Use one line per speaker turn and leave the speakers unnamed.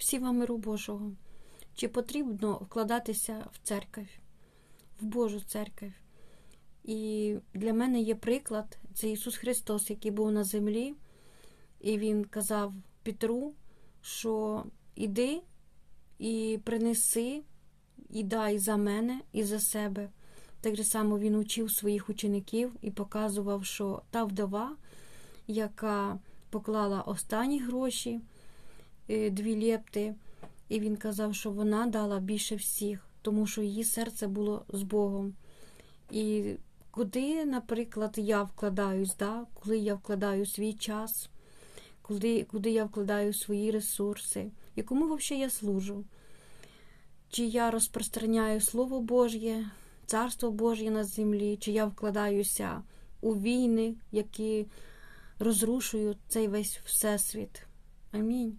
всі вам миру Божого. Чи потрібно вкладатися в церковь, в Божу церковь? І для мене є приклад це Ісус Христос, який був на землі, і Він казав Петру, що іди і принеси, і дай за мене і за себе. Так само він учив своїх учеників і показував, що та вдова, яка поклала останні гроші, дві лєпти, і він казав, що вона дала більше всіх, тому що її серце було з Богом. І куди, наприклад, я вкладаюсь, да? коли я вкладаю свій час, куди, куди я вкладаю свої ресурси, і кому взагалі я служу? Чи я розпространяю Слово Божє, Царство Божє на землі, чи я вкладаюся у війни, які розрушують цей весь всесвіт. Амінь.